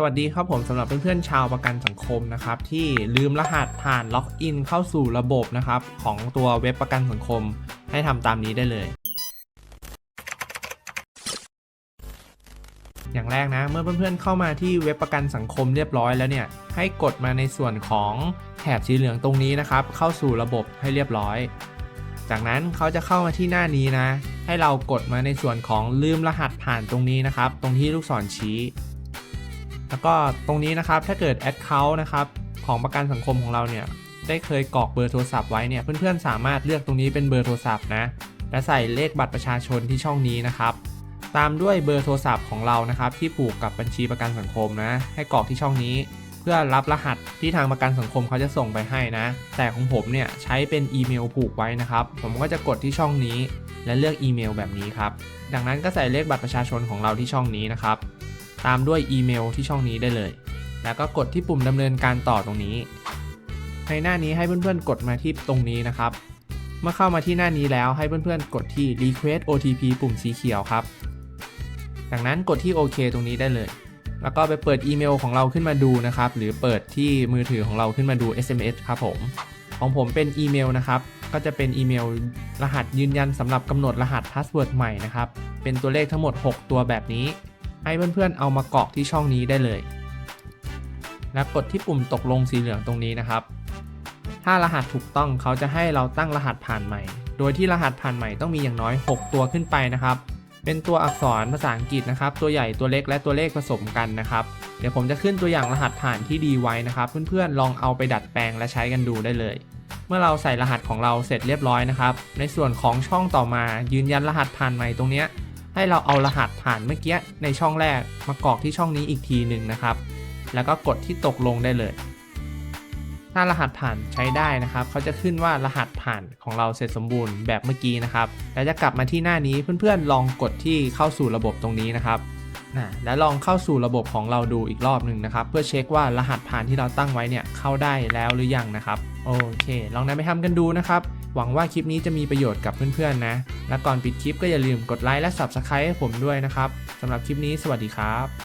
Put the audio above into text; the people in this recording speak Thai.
สวัสดีครับผมสำหรับเพื่อนๆชาวประกันสังคมนะครับ ที่ลืมรหัสผ่านล็อกอินเข้าสู่ระบบนะครับ ของตัวเว็บประกันสังคม ให้ทำตามนี้ได้เลย อย่างแรกนะ เมื่อเพื่อนๆเข้ามาที่เว็บประกันสังคมเรียบร้อยแล้วเนี่ย ให้กดมาในส่วนของแถบสีเหลืองตรงนี้นะครับ เข้าสู่ระบบให้เรียบร้อย จากนั้นเขาจะเข้ามาที่หน้านี้นะ ให้เรากดมาในส่วนของลืมรหัสผ่านตรงนี้นะครับ ตรงที่ลูกศรชี้ แล้วก็ตรงนี้นะครับถ้าเกิด Account นะครับของประกันสังคมของเราเนี่ยได้เคยกรอกเบอร์โทรศัพท์ไว้เนี่ยเพื่อนๆสามารถเลือกตรงนี้เป็นเบอร์โทรศัพท์นะและใส่เลขบัตรประชาชนที่ช่องนี้นะครับ ตามด้วยเบอร์โทรศัพท์ของเรานะครับ ที่ผูกกับบัญชีประกันสังคมนะ ให้กรอกที่ช่องนี้ เพื่อรับรหัสที่ทางประกันสังคมเขาจะส่งไปให้นะ แต่ของผมเนี่ยใช้เป็นอีเมลผูกไว้นะครับ ผมก็จะกดที่ช่องนี้ และเลือกอีเมลแบบนี้ครับดังนั้นก็ใส่เลขบัตรประชาชนของเราที่ช่องนี้นะครับ ตามด้วยอีเมลที่ช่องนี้ได้เลย แล้วก็กดที่ปุ่มดำเนินการต่อตรงนี้ ในหน้านี้ให้เพื่อนๆ กดมาที่ตรงนี้นะครับ เมื่อเข้ามาที่หน้านี้แล้วให้เพื่อนๆ กดที่ request OTP ปุ่มสีเขียวครับ จากนั้นกดที่โอเคตรงนี้ได้เลย แล้วก็ไปเปิดอีเมลของเราขึ้นมาดูนะครับ หรือเปิดที่มือถือของเราขึ้นมาดู SMS ครับผม ของผมเป็นอีเมลนะครับก็จะเป็นอีเมลรหัสยืนยันสำหรับกำหนดรหัสพาสเวิร์ดใหม่นะครับ เป็นตัวเลขทั้งหมด 6 ตัวแบบนี้ ให้เพื่อนๆเอามากรอกที่ช่องนี้ได้เลย แล้วกดที่ปุ่มตกลงสีเหลืองตรงนี้นะครับ ถ้ารหัสถูกต้องเขาจะให้เราตั้งรหัสผ่านใหม่ โดยที่รหัสผ่านใหม่ต้องมีอย่างน้อย 6 ตัวขึ้นไปนะครับ เป็นตัวอักษรภาษาอังกฤษนะครับ ตัวใหญ่ตัวเล็กและตัวเลขผสมกันนะครับ เดี๋ยวผมจะขึ้นตัวอย่างรหัสผ่านที่ดีไว้นะครับ เพื่อนๆลองเอาไปดัดแปลงและใช้กันดูได้เลยเมื่อเราใส่รหัสของเราเสร็จเรียบร้อยนะครับ ในส่วนของช่องต่อมายืนยันรหัสผ่านใหม่ตรงเนี้ย ให้เราเอารหัสผ่านเมื่อกี้ในช่องแรกมากรอกที่ช่องนี้อีกทีหนึ่งนะครับ แล้วก็กดที่ตกลงได้เลย ถ้ารหัสผ่านใช้ได้นะครับเขาจะขึ้นว่ารหัสผ่านของเราเสร็จสมบูรณ์แบบเมื่อกี้นะครับ แล้วจะกลับมาที่หน้านี้เพื่อนๆลองกดที่เข้าสู่ระบบตรงนี้นะครับนะแล้วลองเข้าสู่ระบบของเราดูอีกรอบหนึ่งนะครับ เพื่อเช็คว่ารหัสผ่านที่เราตั้งไว้เนี่ยเข้าได้แล้วหรือยังนะครับ โอเค ลองนำไปทำกันดูนะครับ หวังว่าคลิปนี้จะมีประโยชน์กับเพื่อนๆนะ และก่อนปิดคลิปก็อย่าลืมกดไลค์และ Subscribe ให้ผมด้วยนะครับสำหรับคลิปนี้สวัสดีครับ